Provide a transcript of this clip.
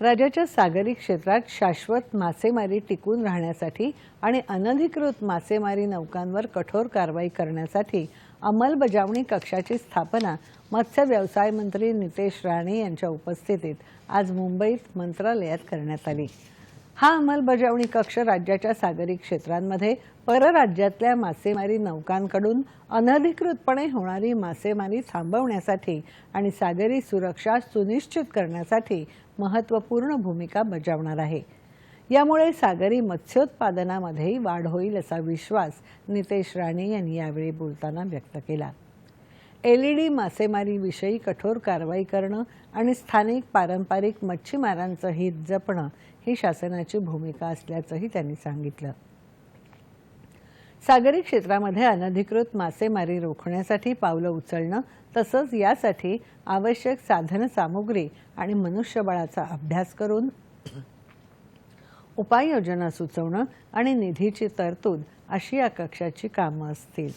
राज्याच्या सागरी क्षेत्रात शाश्वत मासेमारी टिकून राहण्यासाठी आणि अनधिकृत मासेमारी नौकांवर कठोर कारवाई करण्यासाठी अंमलबजावणी कक्षाची स्थापना मत्स्य व्यवसाय मंत्री नितेश राणे यांच्या उपस्थितीत आज मुंबईत मंत्रालयात करण्यात आली. हा अंमलबजावणी कक्ष राज्याच्या सागरी क्षेत्रांमध्ये परराज्यातल्या मासेमारी नौकांकडून अनधिकृतपणे होणारी मासेमारी थांबवण्यासाठी आणि सागरी सुरक्षा सुनिश्चित करण्यासाठी महत्त्वपूर्ण भूमिका बजावणार आहे. यामुळे सागरी मत्स्योत्पादनामध्येही वाढ होईल असा विश्वास नितेश राणे यांनी यावेळी बोलताना व्यक्त केला. एल ई डी मासेमारीविषयी कठोर कारवाई करणं आणि स्थानिक पारंपरिक मच्छीमारांचं हित जपणं ही शासनाची भूमिका असल्याचंही त्यांनी सांगितलं. सागरी क्षेत्रामध्ये अनधिकृत मासेमारी रोखण्यासाठी पावलं उचलणं तसंच यासाठी आवश्यक साधन सामुग्री आणि मनुष्यबळाचा अभ्यास करून उपाययोजना सुचवणं आणि निधीची तरतूद अशी या कक्षाची कामं असतील.